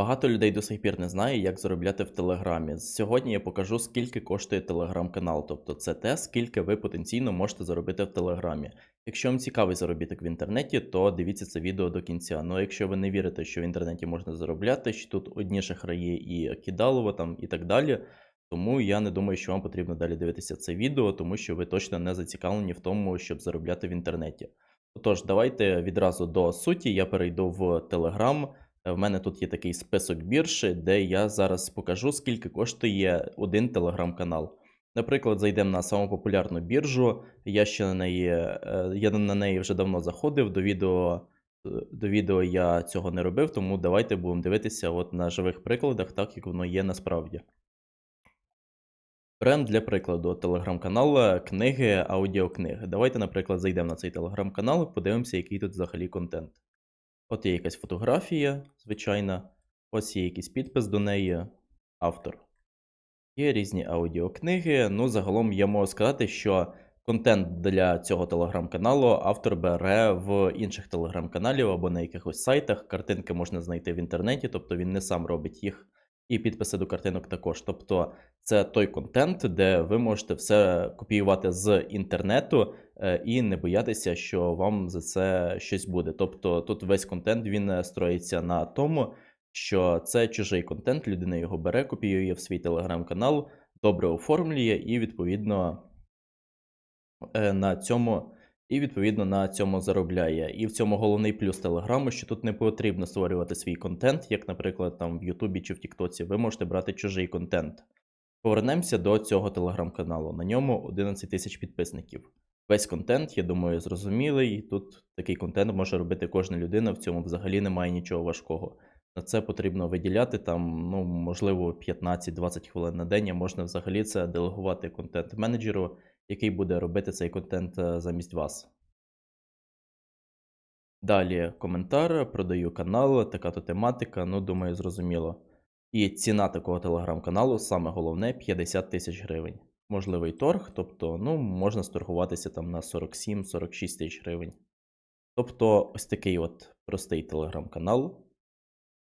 Багато людей до сих пір не знає, як заробляти в Телеграмі. Сьогодні я покажу, скільки коштує телеграм-канал. Тобто це те, скільки ви потенційно можете заробити в Телеграмі. Якщо вам цікавий заробіток в інтернеті, то дивіться це відео до кінця. Ну якщо ви не вірите, що в інтернеті можна заробляти, що тут одні шахраї і кидалово там і так далі. Тому я не думаю, що вам потрібно далі дивитися це відео, тому що ви точно не зацікавлені в тому, щоб заробляти в інтернеті. Отож, давайте відразу до суті. Я перейду в Telegram. В мене тут є такий список бірж, де я зараз покажу, скільки коштує один телеграм-канал. Наприклад, зайдемо на саму популярну біржу. Я ще на неї, е, я на неї вже давно заходив. До відео, е, до відео я цього не робив, тому давайте будемо дивитися от на живих прикладах, так як воно є насправді. Беремо для прикладу телеграм-канал книги, аудіокниги. Давайте, наприклад, зайдемо на цей телеграм-канал і подивимося, який тут взагалі контент. От є якась фотографія, звичайна. Ось є якийсь підпис до неї, автор. Є різні аудіокниги. Ну, загалом я можу сказати, що контент для цього телеграм-каналу автор бере в інших телеграм-каналів або на якихось сайтах. Картинки можна знайти в інтернеті, тобто він не сам робить їх, і підписи до картинок також. Тобто це той контент, де ви можете все копіювати з інтернету і не боятися, що вам за це щось буде. Тобто тут весь контент він е, строїться на тому, що це чужий контент, людина його бере, копіює в свій телеграм-канал, добре оформлює і відповідно е, на цьому. І відповідно на цьому заробляє. І в цьому головний плюс Телеграму, що тут не потрібно створювати свій контент, як, наприклад, там в Ютубі чи в Тіктоці. Ви можете брати чужий контент. Повернемося до цього телеграм-каналу. На ньому 11 тисяч підписників. Весь контент, я думаю, зрозумілий. Тут такий контент може робити кожна людина. В цьому взагалі немає нічого важкого. На це потрібно виділяти там, ну, можливо, 15-20 хвилин на день. а Можна взагалі це делегувати контент-менеджеру, який буде робити цей контент е, замість вас. Далі коментар, продаю канал, така то тематика, ну, думаю, зрозуміло. І ціна такого телеграм-каналу, саме головне, 50 тисяч гривень. Можливий торг, тобто, ну, можна сторгуватися там на 47-46 тисяч гривень. Тобто, ось такий от простий телеграм-канал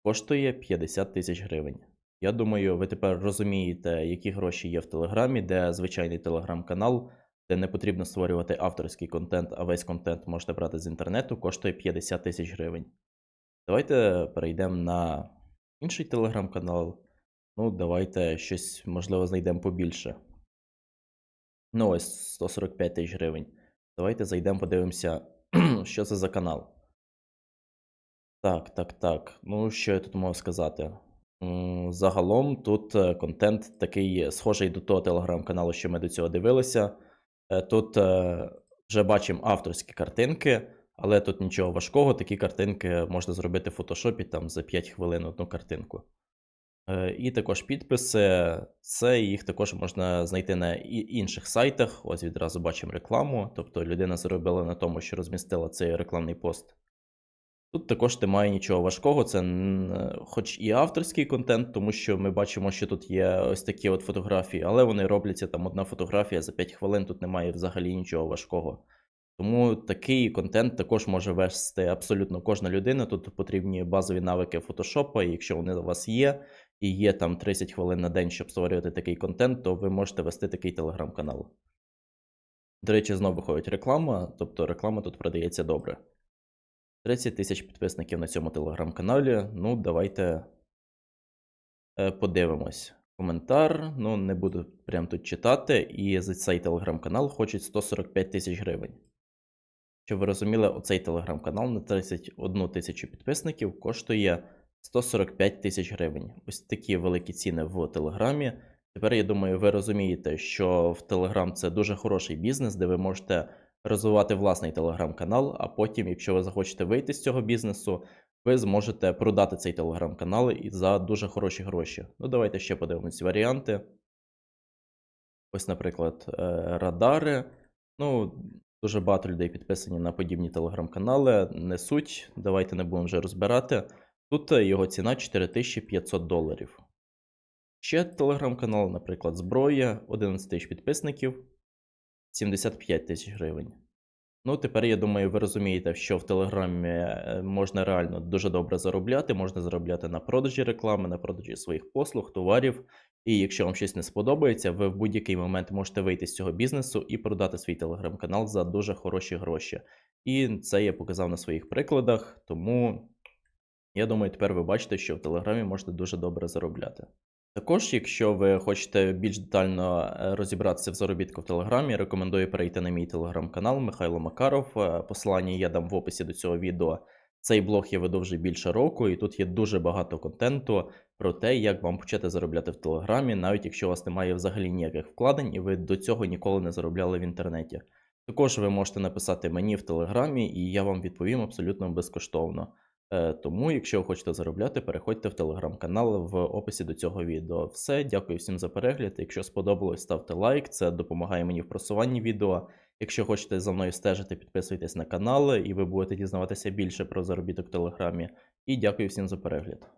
коштує 50 тисяч гривень. Я думаю, ви тепер розумієте, які гроші є в Телеграмі, де звичайний телеграм-канал, де не потрібно створювати авторський контент, а весь контент можете брати з інтернету, коштує 50 тисяч гривень. Давайте перейдемо на інший телеграм-канал. Ну, давайте щось, можливо, знайдемо побільше. Ну, ось 145 тисяч гривень. Давайте зайдемо, подивимося, що це за канал. Так, так, так. Ну, що я тут можу сказати? Загалом тут е, контент такий схожий до того телеграм-каналу, що ми до цього дивилися. Е, Тут е, вже бачимо авторські картинки, але тут нічого важкого. Такі картинки можна зробити в фотошопі там за 5 хвилин одну картинку. Е, І також підписи. Це їх також можна знайти на інших сайтах. Ось відразу бачимо рекламу. Тобто людина заробила на тому, що розмістила цей рекламний пост. Тут також немає нічого важкого, це хоч і авторський контент, тому що ми бачимо, що тут є ось такі от фотографії, але вони робляться там одна фотографія за 5 хвилин, тут немає взагалі нічого важкого. Тому такий контент також може вести абсолютно кожна людина. Тут потрібні базові навики фотошопа, і якщо вони у вас є, і є там 30 хвилин на день, щоб створювати такий контент, то ви можете вести такий телеграм-канал. До речі, знову виходить реклама, тобто реклама тут продається добре. 30 тисяч підписників на цьому телеграм-каналі. Ну, давайте е, подивимось. Коментар. Ну, не буду прям тут читати. І за цей телеграм-канал хочуть 145 тисяч гривень. Щоб ви розуміли, оцей телеграм-канал на 31 тисячу підписників коштує 145 тисяч гривень. Ось такі великі ціни в Телеграмі. Тепер, я думаю, ви розумієте, що в Телеграм це дуже хороший бізнес, де ви можете розвивати власний телеграм-канал, а потім, якщо ви захочете вийти з цього бізнесу, ви зможете продати цей телеграм-канал і за дуже хороші гроші. Ну, давайте ще подивимось варіанти. Ось, наприклад, е, радари. Ну, дуже багато людей підписані на подібні телеграм-канали. Не суть, давайте не будемо вже розбирати. Тут е, його ціна 4500 доларів. Ще телеграм-канал, наприклад, зброя, 11 тисяч підписників, 75 тисяч гривень. Ну, тепер я думаю, ви розумієте, що в Телеграмі е, можна реально дуже добре заробляти. Можна заробляти на продажі реклами, на продажі своїх послуг, товарів. І якщо вам щось не сподобається, ви в будь-який момент можете вийти з цього бізнесу і продати свій телеграм-канал за дуже хороші гроші. І це я показав на своїх прикладах, тому я думаю, тепер ви бачите, що в Телеграмі можете дуже добре заробляти. Також, якщо ви хочете більш детально е, розібратися в заробітку в Телеграмі, рекомендую перейти на мій телеграм-канал Михайло Макаров. Е, Посилання я дам в описі до цього відео. Цей блог я веду вже більше року, і тут є дуже багато контенту про те, як вам почати заробляти в Телеграмі, навіть якщо у вас немає взагалі ніяких вкладень і ви до цього ніколи не заробляли в інтернеті. Також ви можете написати мені в Телеграмі, і я вам відповім абсолютно безкоштовно. Е, Тому, якщо ви хочете заробляти, переходьте в телеграм-канал в описі до цього відео. Все, дякую всім за перегляд. Якщо сподобалось, ставте лайк, це допомагає мені в просуванні відео. Якщо хочете за мною стежити, підписуйтесь на канал, і ви будете дізнаватися більше про заробіток в Телеграмі. І дякую всім за перегляд.